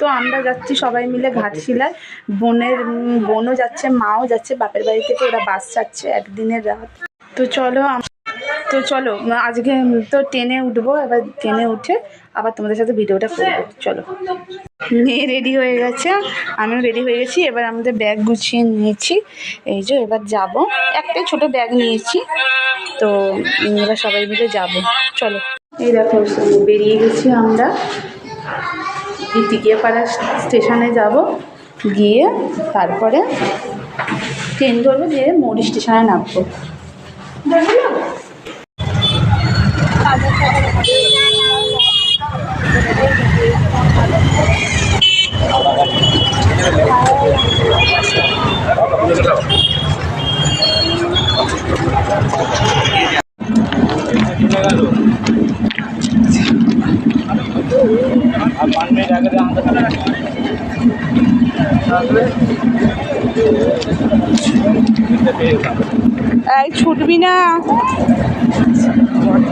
তো আমরা যাচ্ছি সবাই মিলে ঘাটশিলায়। বোনের বোনও যাচ্ছে, মাও যাচ্ছে, বাপের বাড়ি থেকে ওরা বাস যাচ্ছে একদিনের রাত। তো চলো তো চলো আজকে তো ট্রেনে উঠবো, এবার ট্রেনে উঠে আবার তোমাদের সাথে ভিডিওটা করব। চলো। মেয়ে রেডি হয়ে গেছে, আমিও রেডি হয়ে গেছি, এবার আমাদের ব্যাগ গুছিয়ে নিয়েছি। এই যে এবার যাব। একটাই ছোট ব্যাগ নিয়েছি, তো এবার সবাই মিলে যাব। চলো। এই দেখো, বেরিয়ে গেছি আমরা। টিকিয়াপাড়া স্টেশনে যাব। গিয়ে তারপরে ট্রেন ধরবো দিয়ে মৌরি স্টেশনে নামবো। এই ছুটবি না। বাবান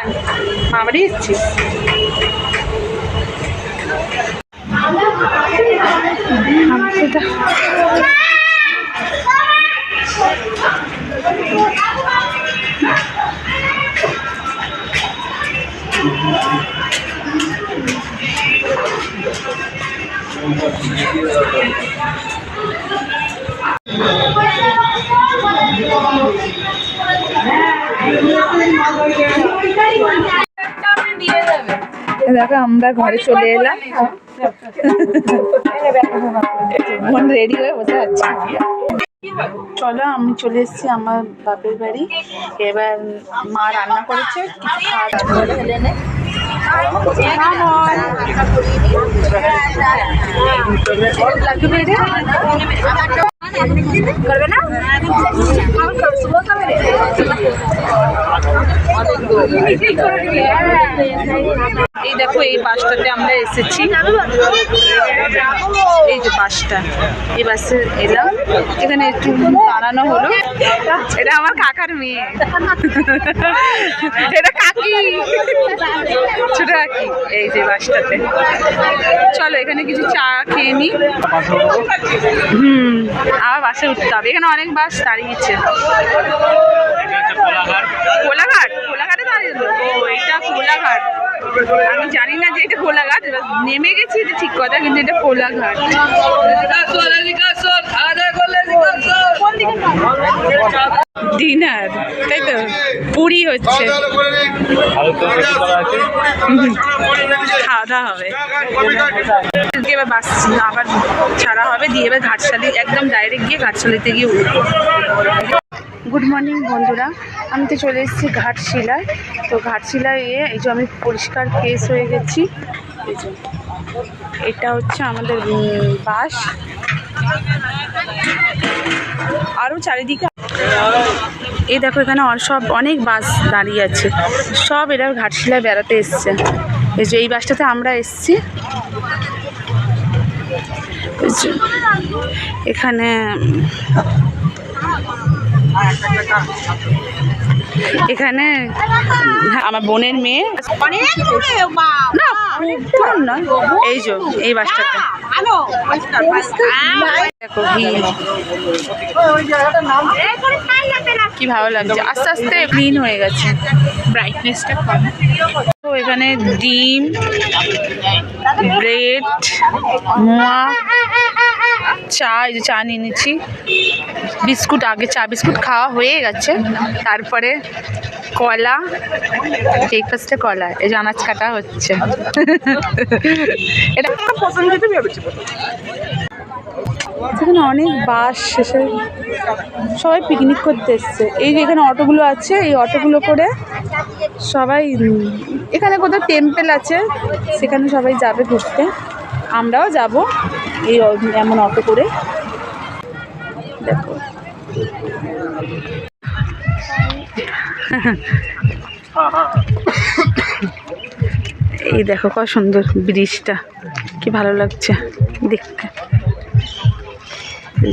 এই বাবান আমারই ইচ্ছিস হামসেটা দেখো আমরা ঘরে চলে এলাম। রেডি হয়ে বসে আছি। চলো আমি চলে এসেছি আমার বাপের বাড়ি। এবার মা রান্না করেছে কিছু খাওয়া করবে না? এই দেখো, এই বাসটাতে আমরা এসেছি। এই যে বাসটা। এই বাসে এলাম। এখানে একটু দাঁড়ানো হলো। এটা আমার কাকার মেয়ে। এটা কাকি। ছোট কাকি। এই যে বাসটাতে। চলো, এখানে কিছু চা খেয়ে নিই হুম, আবার বাসে উঠতে হবে। এখানে অনেক বাস দাঁড়িয়েছে কোলাঘাট কোলাঘাটে দাঁড়িয়ে ও এটা কোলাঘাট আমি জানি না যে এটা কোলাঘাট নেমে গেছি, এটা ঠিক কথা, কিন্তু এটা কোলাঘাট। ডিনার তাই তো? পুরি হচ্ছে। খাওয়া দাওয়া হবে এবার বাস আবার ছাড়া হবে, দিয়ে এবার ঘাটশালি, একদম ডাইরেক্ট গিয়ে ঘাটশালিতে গিয়ে উঠবো। গুড মর্নিং বন্ধুরা। আমি তো চলে এসেছি ঘাটশিলায়। তো ঘাটশিলায় এ, এই যে আমি পরিষ্কার ফ্রেশ হয়ে গেছি। এটা হচ্ছে আমাদের বাস। আরও চারিদিকে এই দেখো, এখানে সব অনেক বাস দাঁড়িয়ে আছে। সব এরা ঘাটশিলায় বেড়াতে এসছে। এই যে এই বাসটাতে আমরা এসছি। এখানে এখানে আমার বোনের মেয়ে। এই যে, এই বাসটাতে। কি ভালো লাগছে। আস্তে আস্তে ক্লিন হয়ে গেছে। ব্রাইটনেসটা তো এখানে ডিম, ব্রেড, মোয়া, চা চা নিয়ে নিচ্ছি। বিস্কুট, আগে চা বিস্কুট খাওয়া হয়ে গেছে। তারপরে কলা ব্রেকফাস্টে কলা, এই যে আনাজ কাটা হচ্ছে। এটা সেখানে অনেক বাস, শেষে সবাই পিকনিক করতে এসছে। এই যে এখানে অটোগুলো আছে, এই অটোগুলো করে সবাই এখানে কোথাও টেম্পেল আছে, সেখানে সবাই যাবে ঘুরতে। আমরাও যাব এই এমন অটো করে। দেখো। এই দেখো কত সুন্দর ব্রিজটা কি ভালো লাগছে দেখতে। এই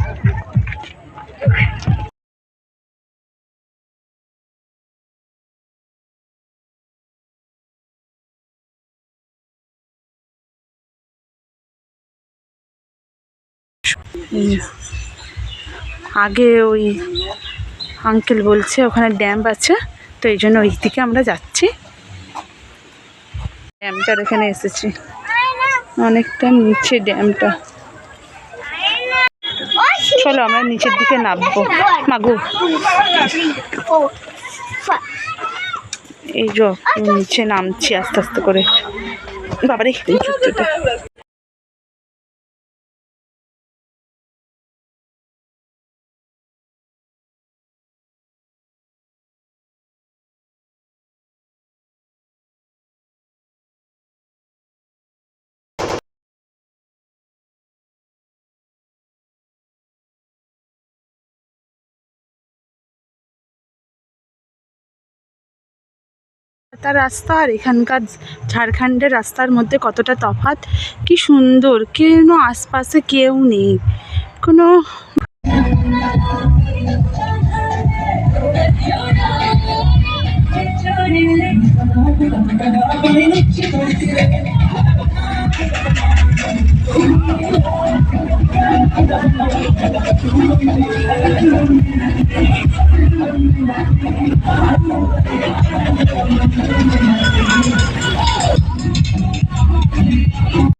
আগে ওই আঙ্কেল বলছে, ওখানে ড্যাম আছে, তো এই জন্য ওই দিকে আমরা যাচ্ছি। ড্যামটার এখানে এসেছি। অনেকটা নিচে ড্যামটা চলো আমরা নিচের দিকে নামবো। মাগু। এই যো নিচে নামছি আস্তে আস্তে করে। বাবারে তার রাস্তা আর এখানকার ঝাড়খণ্ডের রাস্তার মধ্যে কতটা তফাৎ? কি সুন্দর, কেন আশপাশে কেউ নেই? কোনো I'm